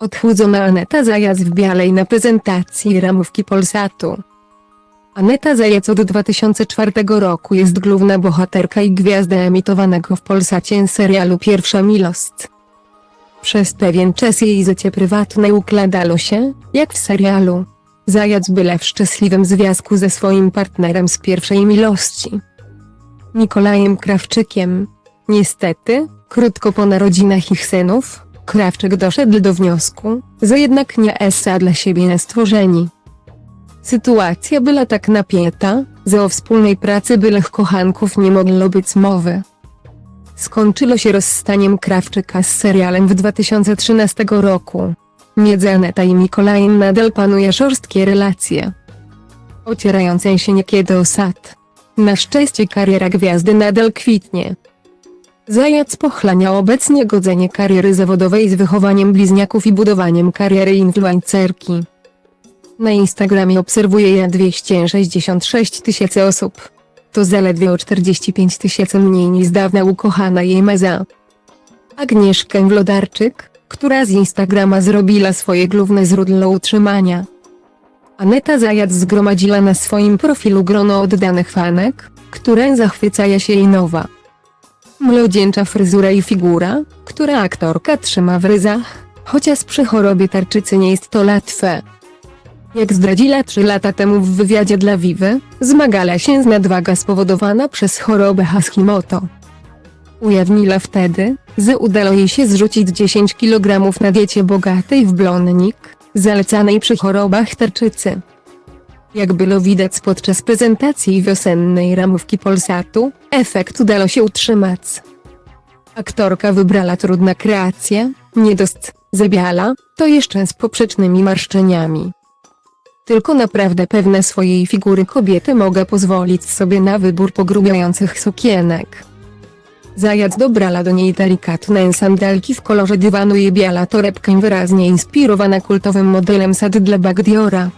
Odchudzona Aneta Zajac w białej na prezentacji ramówki Polsatu. Aneta Zajac od 2004 roku jest główna bohaterka i gwiazda emitowanego w Polsacie serialu Pierwsza Miłość. Przez pewien czas jej życie prywatne układało się, jak w serialu. Zajac byle w szczęśliwym związku ze swoim partnerem z pierwszej miłości. Nikolajem Krawczykiem. Niestety, krótko po narodzinach ich synów, Krawczyk doszedł do wniosku, że jednak nie esa dla siebie na stworzeni. Sytuacja była tak napięta, że o wspólnej pracy bylech kochanków nie mogło być mowy. Skończyło się rozstaniem Krawczyka z serialem w 2013 roku. Między Aneta i Mikolajem nadal panuje szorstkie relacje. Ocierające się niekiedy o sad. Na szczęście kariera gwiazdy nadal kwitnie. Zajac pochlania obecnie godzenie kariery zawodowej z wychowaniem bliźniaków i budowaniem kariery influencerki. Na Instagramie obserwuje je 266 tysięcy osób. To zaledwie o 45 tysięcy mniej niż dawna ukochana jej meza. Agnieszka Wlodarczyk, która z Instagrama zrobiła swoje główne źródło utrzymania. Aneta Zajac zgromadziła na swoim profilu grono oddanych fanek, które zachwycają się jej nowa. Młodzieńcza fryzura i figura, które aktorka trzyma w ryzach, chociaż przy chorobie tarczycy nie jest to łatwe. Jak zdradziła 3 lata temu w wywiadzie dla Vivy, zmagała się z nadwaga spowodowana przez chorobę Hashimoto. Ujawniła wtedy, że udało jej się zrzucić 10 kg na diecie bogatej w błonnik, zalecanej przy chorobach tarczycy. Jak było widać podczas prezentacji wiosennej ramówki Polsatu, efekt udało się utrzymać. Aktorka wybrała trudna kreację, nie dost zabiala, to jeszcze z poprzecznymi marszczeniami. Tylko naprawdę pewne swojej figury kobiety mogę pozwolić sobie na wybór pogrubiających sukienek. Zajac dobrala do niej delikatne sandalki w kolorze dywanu i biała torebka wyraźnie inspirowana kultowym modelem Sad dla Bagdiora.